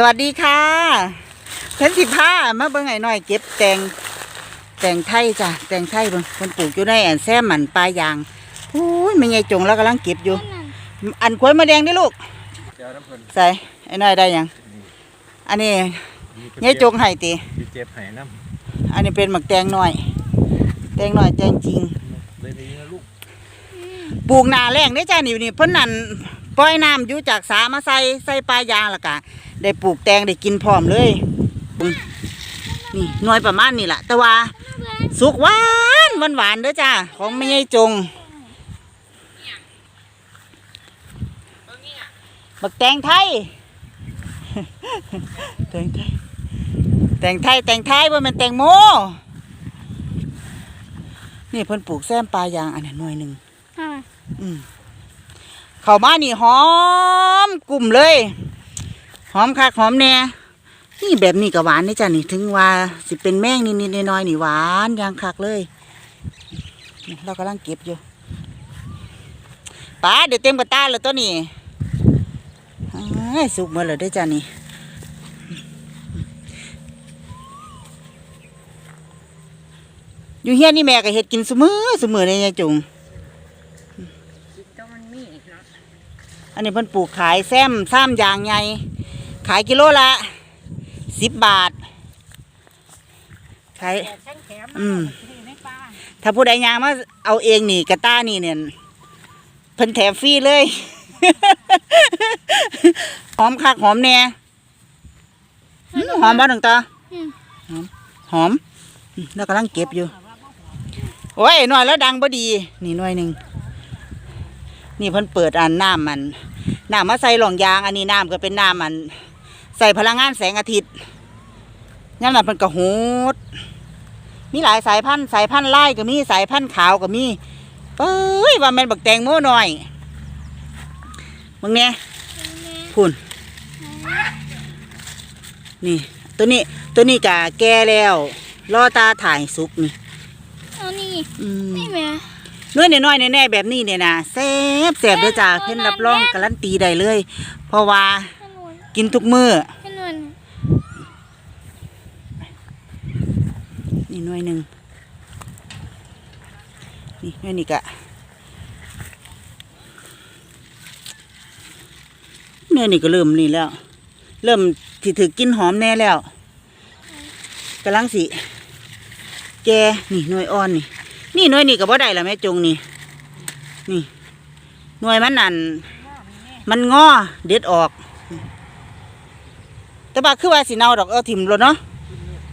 สวัสดีค่ะเพิ่นสิผ้ามาเบิ่งไอ้น้อยเก็บแตงแตงไทยจ้ะแตงไทยเบิ่งเพิ่นปลูกอยู่ในอันแซมมันปลายางอุ้ยแม่ใหญ่จงแล้วกำลังเก็บอยู่ อันขวยมาแดงนี่ลูกเดี๋ยวน้ำเพิ่นใส่ไอ้น้อยได้ยัง อันนี้ยายจงให้ติดีเจ็บหายน้อันนี้เป็นหมักแตงน้อย แตงน้อยแตงจริงำเลยนี่นะลูกปลูกนาแรงได้จ้านี่นี่เพิ่นนั่นปล่อยน้ำอยู่จากสามาใส่ใส่ปลายางแล้วก็ ได้ปลูกแตงได้กินพร้อมเลยอืมนี่หน่วยประมาณนี่แหละแต่ว่าสุกหวานหวานหวานๆเด้อจ้าของแม่ยายจงบักแตงไทยแตงไทยแตงไทยแตงไทยว่ามันแตงโมนี่เพิ่นปลูกแซมปลายางอันนี้หน่วยหนึ่งอืมเข้ามานี่หอมกลุ่มเลย หอมคักหอมแน่นี่แบบนี้ก็หวานนี่จ้ะนี่ถึงว่าสิเป็นแมงนิดๆน้อยๆนี่หวานอยางคักเลยนี่เรากำลังเก็บอยู่ป้าเดี๋ยวเต็มกระตาแล้วตัวนี้อ้ายสุกหมดแล้วเด้วยจ้ะนี่อยู่เฮียนนี่แม่ก็เฮ็ดกินเสมอเสมอเลยยายจุงก็มันมีอีกเนาะอันนี้เพิ่นปลูกขายแซมซ้ำยางใหญ่ ขายกิโลละสิบบาทขายแต่ฉันแถมอืมที่ในป่าถ้าผู้ใดยางมาเอาเองนี่กระต้านี่เนี่ยเพิ่นแถมฟรีเลย หอมคักหอมแน่อื้อหอมบ่หนึ่งตาหอมหอมอืมแล้วกำลังเก็บอยู่ โอ้ยหน่อยแล้วดังบ่ดี นี่หน่อยหนึ่งนี่เพิ่นเปิดอ่านน้ำมันน้ำมาใส่หลองยาง อันนี้น้ำก็เป็นน้ำมัน ใส่พลังงานแสงอาทิตย์ย่ำนั้นเพิ่นก็โหดมีหลายสายพันธุ์สายพันธุ์ไล่ก็มีสายพันธุ์ขาวก็มีเอ้ยว่าแม่นบักแตงโมหน่อยมึงเนี่ยพุ่นนี่ ตัวนี้ ตัวนี้กะแก่แล้วรอตาถ่ายสุกนี่เอานี่อืมนี่แม่น้อยน้อยๆแน่ๆแบบนี้เนี่ยนะแซ่บแซ่บเด้อจ้าเพิ่นรับรองการันตีได้เลย เพราะว่าขนุน กินทุกมื้อขนุนนี่หน่วยหนึ่งนี่หน่วยนี่กะหน่วยนี่ก็เริ่มนี่แล้ว เริ่มที่ถือกินหอมแน่แล้วกำลังสิแกนี่หน่วยอ่อนนี่ นี่หน่วยนี่ก็บ่ได้ละแม่จงนี่ นี่หน่วยมันนั่นมันงอเด็ดออก แต่ว่าคือว่าสิเน่าดอกเอาถิ่มรถเนาะ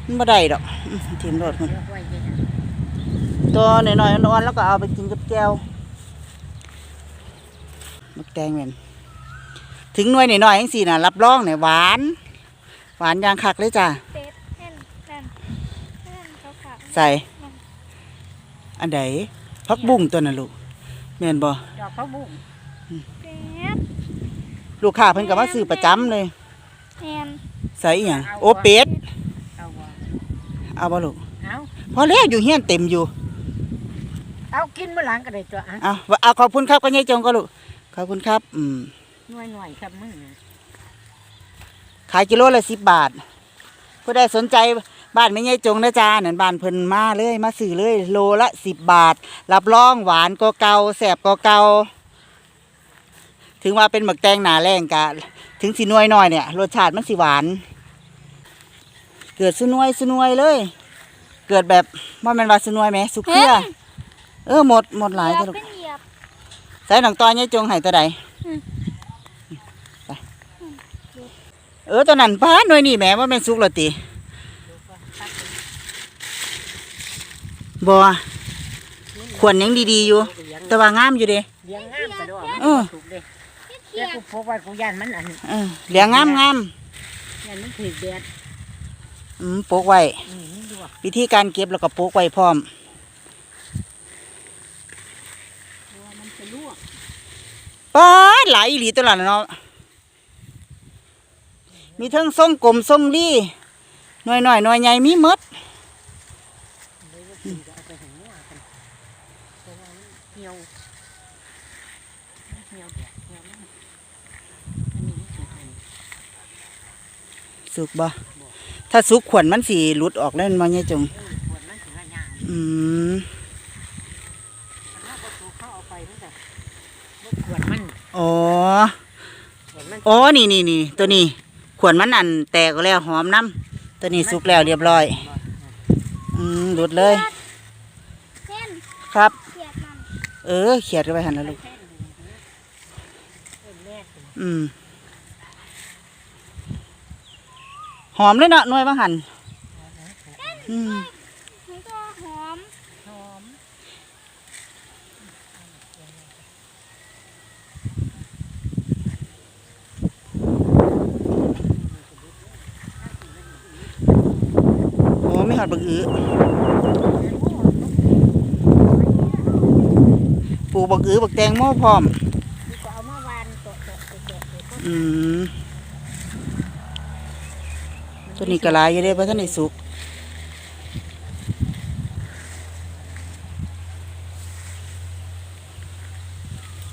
มันบ่ได้ดอกอื้อถิ่มรถมันเลือกไว้ยังไงตัวหน่อยๆอ่อนๆแล้วก็เอาไปกินกับแก้วมักแตงแม่นถึงหน่วยหน่อยๆจังสี่น่ะรับรองเนี่ยหวาน หวานอยางคักเลยจ้ะเต็ดแน่นแน่นแน่นเขาขาดใส่อันใดพักบุ้งตัวน่ะลูกแม่นบ่ดอกพระบุ้งเต็ดลูกค้าเพิ่นก็มาซื้อประจำเลย แน่นใส่อหย่างโอเป็ดเอาวะเอาบ่ลูกเอาพอแล้วอยู่เฮียนเต็มอยู่เอากินเมื่อหลังก็ได้ตัวอะเอาเอาขอบคุณครับก็ยายจงก็ลูกขอบคุณครับ อืมหน่วยหน่วยๆครับมึงขายกิโลละสิบบาท ผู้ใดสนใจบ้านไม่ใหญ่จงนะจ้านั่นบ้านเพิ่นมาเลย มาซื้อเลย โลละสิบบาท รับรองหวานก็เก่าแสบก็เก่า ถึงว่าเป็นหมึกแตงหนาแรงกะถึงสีนวยหน่อยเนี่ยรสชาติมันสิหวาน เกิดสุนวยสุนวยเลย เกิดแบบว่าแมันว่าสุนวยไหมสุกเครือเออหมดหมดหลายเหจ้ะยียลูบกเป็นเหยียบใส่หนังตอนยายจงให้ตัวใดอืมไปเออตัวนั้นป้าหน่วยนี่แหมว่าแม่นสุกแล้วติบ่ขวนยังดีๆอยู่ แต่ว่างามอยู่เด้เลี้ยงงามกระโดดเออถูกเลยเหยี แล้ยวบกูพกไว้กูยันมันอันเออเหลียงงามงามยันมันถือแดดอืมโปกไว้อืมนี่ดูอะวิธีการเก็บแล้วก็โปกไว้พร้อมตัวมันจะลวกป้าดหลายอีหลีตัวละเนาะ มีทั้งทรงกลมทรงลี่หน่อยหน่อยๆหน่อยใหญ่มีหมด เลยว่ากินก็เอาไปให้งัวกันเพราะว่ามันเหี่ยวเหี่ยวแดดเหี่ยวมันอันนี้มันถูกอัน สุกบ่ถ้าสุกขวัญมันสีหลุดออกแล้วมันเนี่ยจงออขวดมันสิละยางอืมถ้าบ่ถูกเขาเอาไปมันก็บ่ขวดมันอ๋อขวดมันอ๋อนี่นี่นี่ตัวนี้ขวัญมันอันแตกแล้วหอมน้ำตัวนี้สุกแล้วเรียบร้อย อืมหลุดเลย ครับ เออเขียดกันไปหันแล้วลูกออแม่สิ อืม หอมเลยเนาะหน่วยบางหันอืมมันก็หอมหอมโอ้ไม่หอดบักอื้อปลูกบักอื้อบักแตงโมพร้อมนี่ก็เอามาวานโตัวนี้กระลายอยู่เด้เพราะท่านได้สุก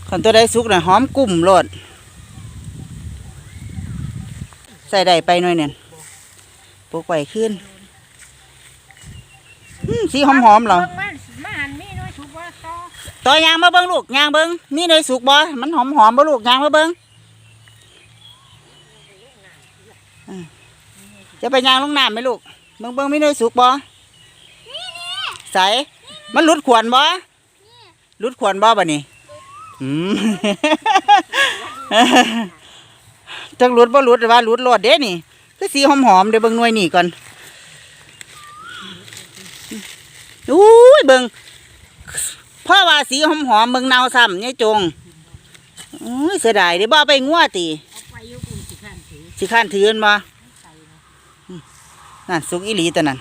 ขันตัวได้สุกน่ะหอมกลุ่มโลดใส่ได้ไปหน่อยเนี่ยปลูกไว้ขึ้นสีหอมหอมันมาหันมีน้อยชุบว่าต่อยางมาเบิ้งลูกยางเบิ้งนี่เลยสุกบ่มันหอมหอมบ่ลูกยางมาเบิ้งอ่า จะไปยางลงน้ำไหมลูกเบิ้งเบิ้งไม่ได้สุกบ่ใสมันหลุดขวนบ่หลุดขวนบ่บ่นี่อืมจักหลุดบ่หลุดว่าหลุดโลดเด้นี่คือสีหอมหอมเดี๋ยวเบิ้งหน่วยนี่ก่อนอุ้ยเบิ้งพราะว่าสีหอมหอมเมืองเนาซ้ำเนี่ยจงอุ้ยเสียดายเดี๋ยวบ่เอไปงัวตีไปอยู่กสิขันถือสิข้านถือนบ่ใส่นะ นั่นสุกอีหลีตัวนั้น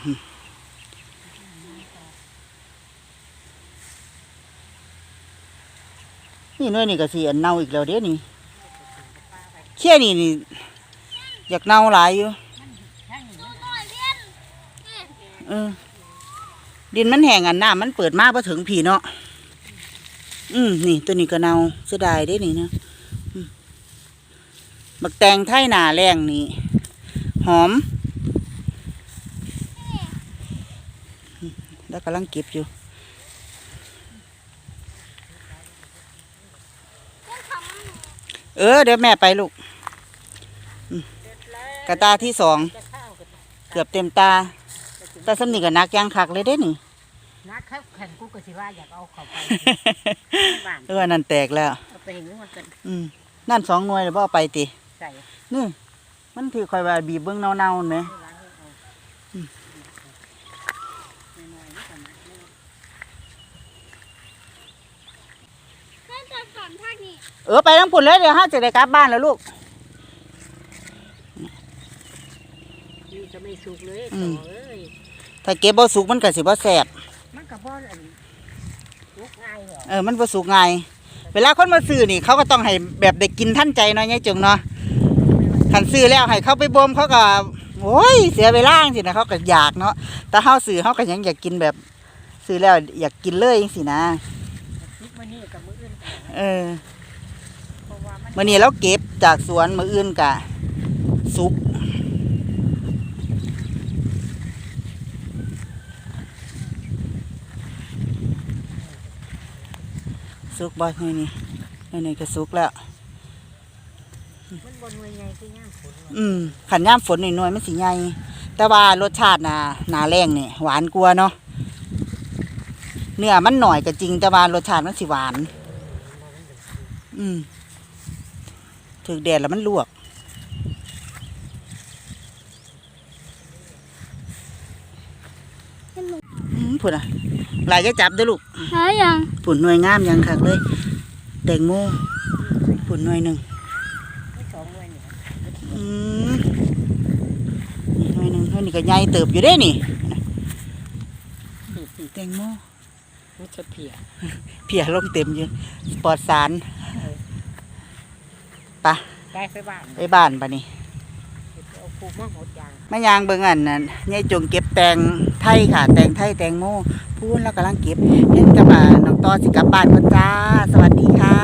นี่น้อยนี่ก็สิอันเน่าอีกแล้วเด้นี่เขี้ยนี่นี่อยากเน่าหลายอยู่เออดินมันแห้งอันหน้ำมันเปิดมากพอถึงผีเนาะอืมนี่ตัวนี้ก็เน่าเสียดายเด้นี่เนาะมบักแตงไทยหนาแรงนี่ หอมอืมแล้ว กำลังเก็บอยู่เช่นทำเออเดี๋ยวแม่ไปลูกเสร็จแล้วกระตาที่สองจะข้าวกันเกือบเต็มตาแตาสำนีกับนักยางคักเลยเด้นี่นะครับแข่งกูก็สิว่าอยากเอาเข้าไปบ้านเออนั่นแตกแล้วเอาไปเห็นว่ากันอืมนั่นสองหน่วยแล้วบ่เอาไปติใส่นี่มันถือคอยว่าบีบเบิ้งเน่าๆไหมให้ล้างให้ เอาน้อยๆนี่ก่อนนะเช่นจะสอนภาคนี้เออไปทั้งปุ่นเลยเดี๋ยวห้าจะได้กลับบ้านแล้วลูกนี่ก็ไม่สุกเลยอืต่มอเอ้ยถ้าเก็บบ่สุกมันก็สิบ่แซ่บมันก็บ่อันสุกง่ายเหรอเออมันบ่สุกง่ายเวลาคนมาซื้อนี่ เขาก็ต้องให้แบบได้กินทันใจเนาะยายจงเนาะคันซื้อแล้วให้เขาไปบ่มเขาก็ โอ้ยเสียเวลาจังซี่นะเขาก็อยากเนาะแต่เฮาซื้อเฮาก็ยังอยากกินแบบ ซื้อแล้วอยากกินเลยจังซี่นะสุกมานี่กับมืออื่นเออเพราะว่ามันมื้อนี้เราเก็บจากสวนมื้ออื่นก็สุกสุกบ่นี่นี่นี่ก็สุกแล้ว มันบนวยไงคือย่างฝนเนาะอืมขันย่ามฝนหน่อยๆมันสิใหญ่แต่ว่ารสชาติน่ะหนาแรงนี่หวานกว่าเนาะเนื้อมันหน่อยก็จริง แต่ว่ารสชาติมันสิหวาน อืมถึกแดดแล้วมันลวกเป็นหนูอืมผุนอะหลายจะจับเด้วยลูก หายัง ผุนหน่วยงามยังคักเลย แตงโมผุนหน่วยหนึ่ง ไม่สองหน่วยเนี่ย อืมนี่ หน่วยหนึ่งหน่วยนี้ก็ใหญ่เติบอยู่เด้นี่แตงโมมันจะเพียเพียลงเต็มอยู่ปลอดสารไปะได้ไปบ้านไปบ้านปะนี่เอาคูมาหมดอย่างแม่ยางเบิ่งอันนั้นยายจงเก็บแตงไทยค่ะ แตงไทยแตงโมพูนแล้วกำลังเก็บเห็นกับอ่าน้องต่อสิกลับบ้านก่อนจ้า สวัสดีค่ะ